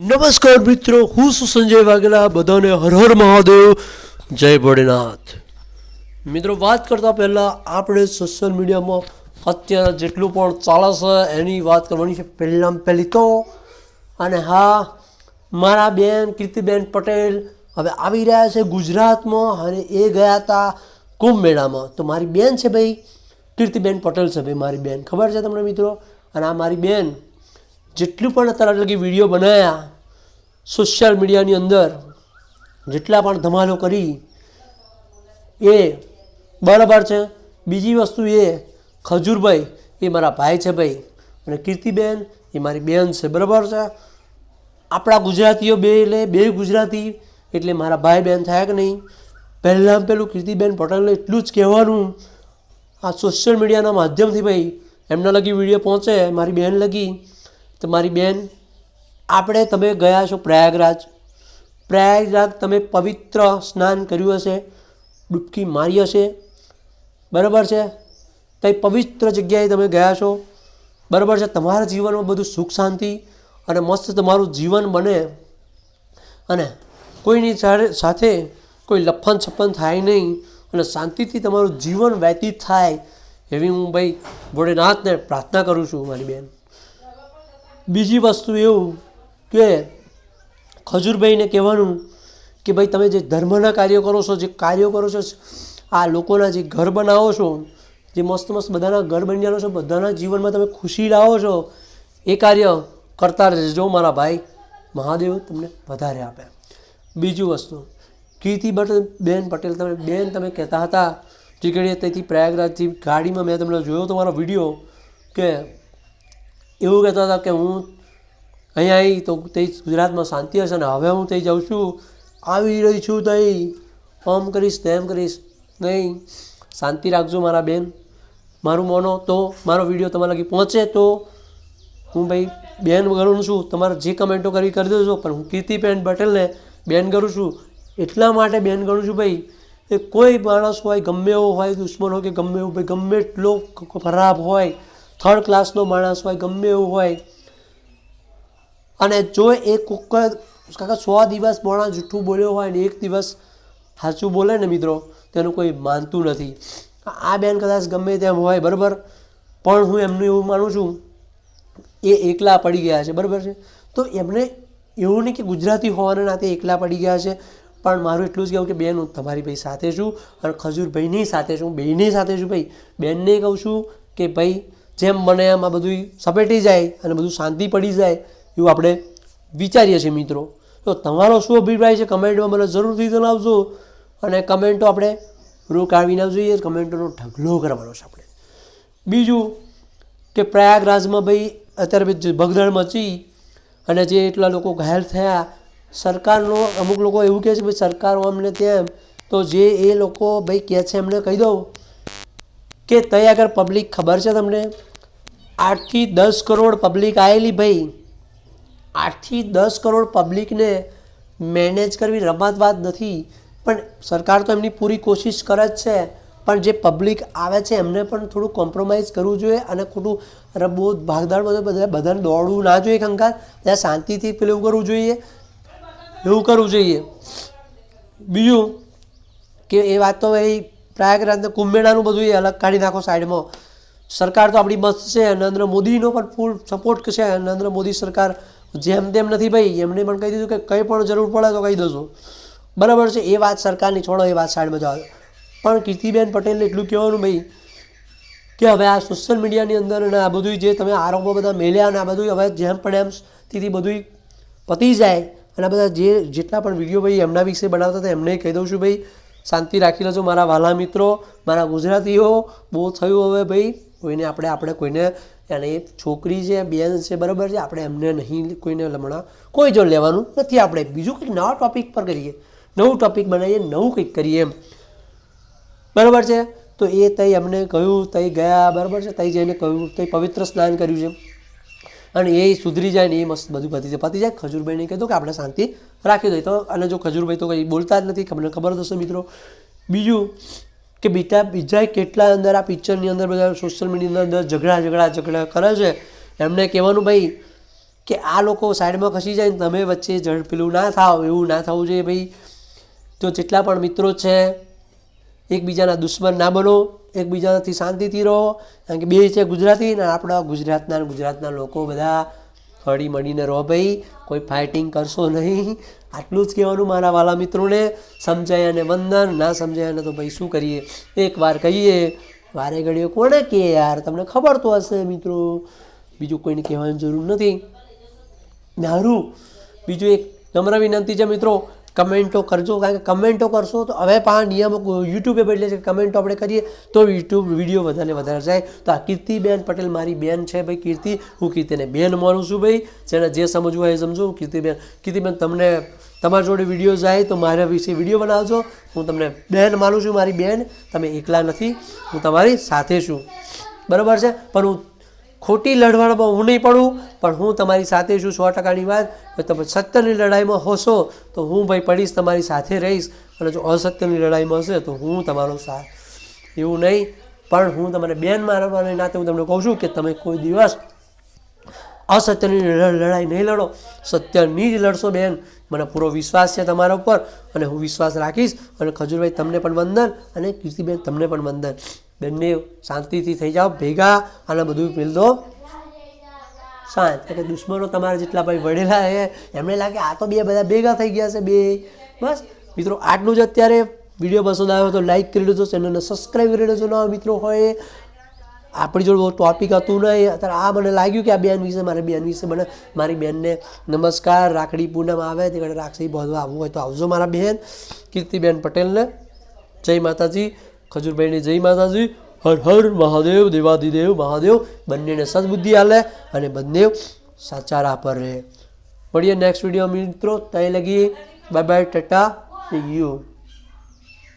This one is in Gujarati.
નમસ્કાર મિત્રો, હું છું સંજય વાઘેલા. બધાને હર હર મહાદેવ. જય ભોળેનાથ. મિત્રો, વાત કરતાં પહેલાં આપણે સોશિયલ મીડિયામાં અત્યારે જેટલું પણ ચાલે છે એની વાત કરવાની છે. પહેલાં પહેલી તો, અને હા, મારા બેન કીર્તિબેન પટેલ હવે આવી રહ્યા છે ગુજરાતમાં અને એ ગયા હતા કુંભ મેળામાં તો મારી બેન છે ભાઈ, કીર્તિબેન પટેલ છે ભાઈ, મારી બેન. ખબર છે તમને મિત્રો? અને આ મારી બેન જેટલું પણ અત્યારે લગી વીડિયો બનાવ્યા સોશિયલ મીડિયાની અંદર, જેટલા પણ ધમાલો કરી, એ બરાબર છે. બીજી વસ્તુ એ, ખજૂરભાઈ, એ મારા ભાઈ છે ભાઈ. અને કીર્તિબેન, એ મારી બેન છે, બરાબર છે. આપણા ગુજરાતીઓ બે એટલે બે ગુજરાતી, એટલે મારા ભાઈ બહેન થાય કે નહીં? પહેલાં પહેલું કીર્તિબેન પટેલને એટલું જ કહેવાનું, આ સોશિયલ મીડિયાના માધ્યમથી ભાઈ, એમના લગી વીડિયો પહોંચે, મારી બહેન લગી. તો મારી બેન, આપણે તમે ગયા છો પ્રયાગરાજ. પ્રયાગરાજ તમે પવિત્ર સ્નાન કર્યું હશે, ડૂબકી મારી હશે. બરાબર છે? તે પવિત્ર જગ્યાએ તમે ગયા છો. બરાબર છે? તમારા જીવનમાં બધું સુખ શાંતિ અને મસ્ત તમારું જીવન બને. અને કોઈની સાથે- સાથે કોઈ લફન છપ્પન થાય નહીં અને શાંતિથી તમારું જીવન વ્યતીત થાય, એવી હું ભાઈ ભોળેનાથને પ્રાર્થના કરું છું, મારી બેન. બીજી વસ્તુ એવું કે ખજૂરભાઈને કહેવાનું કે ભાઈ તમે જે ધર્મના કાર્યો કરો છો, જે કાર્યો કરો છો, આ લોકોના જે ઘર બનાવો છો, જે મસ્ત મસ્ત બધાના ઘર બની છો, બધાના જીવનમાં તમે ખુશી લાવો છો, એ કાર્ય કરતા રહેજો મારા ભાઈ. મહાદેવ તમને વધારે આપે. બીજું વસ્તુ, કીર્તિ બેન પટેલ તમે, બેન તમે કહેતા હતા જે ઘડીએ ત્યાંથી પ્રયાગરાજથી ગાડીમાં મેં તમને જોયો તમારો વીડિયો, કે એવું કહેતા હતા કે હું અહીંયા આવી તો તે ગુજરાતમાં શાંતિ હશે ને હવે હું થઈ જાઉં છું. આવી રહી છું તઈ. આમ કરીશ, તેમ કરીશ. નહીં, શાંતિ રાખજો મારા બેન. મારું મોનો તો મારો વીડિયો તમારા લગી પહોંચે તો હું ભાઈ બેન ગણું છું. તમારે જે કમેન્ટો કરી કરી દેજો, પણ હું કીર્તિબેન પટેલને બેન કરું છું. એટલા માટે બેન ગણું છું ભાઈ એ કોઈ માણસ હોય, ગમે એવો હોય, દુશ્મન હોય કે ગમે એવું ભાઈ ગમે એટલો ખરાબ હોય થર્ડ ક્લાસનો માણસ હોય, ગમે એવું હોય. અને જો એ કુકર કાકા સો દિવસ બોણા જૂઠું બોલ્યો હોય ને એક દિવસ સાચું બોલે ને મિત્રો, તેનું કોઈ માનતું નથી. આ બેન કદાચ ગમે તેમ હોય, બરાબર? પણ હું એમનું એવું માનું છું, એ એકલા પડી ગયા છે, બરાબર છે? તો એમને એવું નહીં કે ગુજરાતી હોવાના નાતે એકલા પડી ગયા છે, પણ મારું એટલું જ કહેવું કે બેન, હું તમારી ભાઈ સાથે છું, અને ખજૂરભાઈની સાથે છું બેયની સાથે છું, ભાઈ. બેનને કહું છું કે ભાઈ જેમ બને એમ આ બધું સપેટી જાય અને બધું શાંતિ પડી જાય, એવું આપણે વિચારીએ છીએ મિત્રો. તો તમારો શું અભિપ્રાય છે કમેન્ટમાં મને જરૂરથી જણાવજો અને કમેન્ટો આપણે રોકાવીને જોઈએ, કમેન્ટોનો ઢગલો કરવાનો છે આપણે. બીજું કે પ્રયાગરાજમાં ભાઈ અત્યારે જે ભગદડ મચી અને જે એટલા લોકો ઘાયલ થયા, સરકારનો અમુક લોકો એવું કહે છે ભાઈ સરકારો અમને તેમ, તો જે એ લોકો ભાઈ કહે છે એમને કહી દઉં કે તઈ આગળ પબ્લિક ખબર છે તમને? આઠથી દસ કરોડ પબ્લિક આવેલી ભાઈ. આઠથી દસ કરોડ પબ્લિકને મેનેજ કરવી રમત વાત નથી. પણ સરકાર તો એમની પૂરી કોશિશ કરે જ છે. પણ જે પબ્લિક આવે છે એમને પણ થોડું કોમ્પ્રોમાઇઝ કરવું જોઈએ અને ખોટું બહુ ભાગદોડ બધે બધા, બધાને દોડવું ના જોઈએ કંકાલ ત્યાં શાંતિથી પેલું કરવું જોઈએ. એવું કરવું જોઈએ. બીજું કે એ વાત તો ભાઈ પ્રયાગરાજને કુંભમેળાનું બધું એ અલગ કાઢી નાખો સાઈડમાં. સરકાર તો આપણી મસ્ત છે, નરેન્દ્ર મોદીનો પણ ફૂલ સપોર્ટ છે. નરેન્દ્ર મોદી સરકાર જેમ તેમ નથી ભાઈ. એમણે પણ કહી દીધું કે કંઈ પણ જરૂર પડે તો કહી દેજો. બરાબર છે, એ વાત સરકારની છોડો, એ વાત સાઈડમાં જાઓ. પણ કીર્તિબેન પટેલને એટલું કહેવાનું ભાઈ કે હવે આ સોશિયલ મીડિયાની અંદર અને આ બધું જે તમે આરોપો બધા મેલ્યા અને આ બધું હવે જેમ પણ એમ તેથી બધું પતી જાય. અને બધા જે જેટલા પણ વીડિયો ભાઈ એમના વિશે બનાવતા હતા, એમને કહી દઉં છું ભાઈ શાંતિ રાખી લેજો મારા વાલા મિત્રો, મારા ગુજરાતીઓ, બહુ થયું હવે ભાઈ, કોઈને આપણે આપણે કોઈને, અને એ છોકરી છે, બેન છે, બરાબર છે, આપણે એમને નહીં કોઈને લમણા કોઈ જો લેવાનું નથી આપણે. બીજું કંઈક નવા ટોપિક પર કરીએ. નવું ટૉપિક બનાવીએ, નવું કંઈક કરીએ એમ. બરાબર છે? તો એ તઈ અમને કહ્યું, તઈ ગયા, બરાબર છે? તઈ જઈને કહ્યું, તઈ પવિત્ર સ્નાન કર્યું છે. અને એ સુધરી જાય ને એ મસ્ત બધું પતી જાય. પતી જાય ખજૂરભાઈને કીધું કે આપણે શાંતિ રાખી દઈએ. તો અને જો ખજૂરભાઈ તો કંઈ બોલતા જ નથી, તમને ખબર હશે મિત્રો. બીજું કે બીજા બીજા કેટલા અંદર આ પિક્ચરની અંદર બધા સોશિયલ મીડિયાની અંદર ઝઘડા ઝઘડા ઝઘડા કરે છે. એમને કહેવાનું ભાઈ કે આ લોકો સાઈડમાં ખસી જાય ને તમે વચ્ચે ઝડપેલું ના થાવ, એવું ના થવું જોઈએ ભાઈ. તો જેટલા પણ મિત્રો છે એકબીજાના દુશ્મન ના બનો, એકબીજાથી શાંતિથી રહો. કારણ કે બે છે ગુજરાતી અને આપણા ગુજરાતના ગુજરાતના લોકો બધા હળી મળીને રહો ભાઈ. કોઈ ફાઇટિંગ કરશો નહીં. આટલું જ કહેવાનું મારા વાલા મિત્રોને. સમજાય અને વંદન. ના સમજાય અને તો ભાઈ શું કરીએ? એક વાર કહીએ. વારે ઘડીએ કોને કહે યાર? તમને ખબર તો હશે મિત્રો. બીજું કોઈને કહેવાની જરૂર નથી. મારું બીજું એક નમ્ર વિનંતી છે મિત્રો. કમેન્ટો કરજો, કારણ કે કમેન્ટો કરશો તો હવે પા નિયમો યુટ્યુબે બદલે છે કમેન્ટો આપણે કરીએ તો યુટ્યુબ વીડિયો વધારે વધારે જાય. તો આ કીર્તિબેન પટેલ મારી બેન છે ભાઈ કીર્તિ. હું કીર્તિને બેન માનું છું ભાઈ. જેને જે સમજવું હોય એ સમજો. કીર્તિબેન કીર્તિબેન, તમને તમારી જોડે વીડિયો જાય તો મારા વિશે વીડિયો બનાવજો. હું તમને બેન માનું છું, મારી બેન. તમે એકલા નથી. હું તમારી સાથે છું. બરાબર છે? પણ હું ખોટી લડવામાં હું નહીં પડું, પણ હું તમારી સાથે છું સો ટકાની વાત. તમે સત્યની લડાઈમાં હોશો, તો હું ભાઈ પડીશ તમારી સાથે રહીશ. અને જો અસત્યની લડાઈમાં હશે, તો હું તમારો સાથ. એવું નહીં, પણ હું તમને બેન મારવાને નાતે હું તમને કહું છું કે તમે કોઈ દિવસ અસત્યની લડ- લડાઈ નહીં લડો. સત્યની જ લડશો બેન. મને પૂરો વિશ્વાસ છે તમારા ઉપર, અને હું વિશ્વાસ રાખીશ. અને ખજૂરભાઈ, તમને પણ વંદન. અને કીર્તિબેન, તમને પણ વંદન. બંને શાંતિથી થઈ જાઓ, ભેગા અને બધું મિલ દો. શાંત. એટલે દુશ્મનો તમારા જેટલા ભાઈ વડેલા છે એમને લાગે આ તો બે બધા ભેગા થઈ ગયા છે, બે. બસ. મિત્રો, આટલું જ અત્યારે વીડિયો પસંદ આવ્યો તો લાઈક કરી લેજો ચેનલને સબસ્ક્રાઈબ કરી લેજો નવા મિત્રો હોય. આપણી જોડે બહુ ટોપિક હતું નહીં. અત્યારે આ મને લાગ્યું કે આ બેન વિશે, મારી બેન વિશે મને, મારી બેનને નમસ્કાર, રાખડી પૂનમ આવે, તે ઘડે રાખડી બાંધવા આવવું હોય તો આવજો મારા બેન. કીર્તિબેન પટેલને. જય માતાજી. ખજૂરભાઈને જય માતાજી. હર હર મહાદેવ, દેવાદિદેવ, મહાદેવ. બંનેને સદબુદ્ધિ આલે અને બંને સાચા રાહ પર રહે. મળીએ નેક્સ્ટ વીડિયો મિત્રો. તય લગી. Bye bye tata see you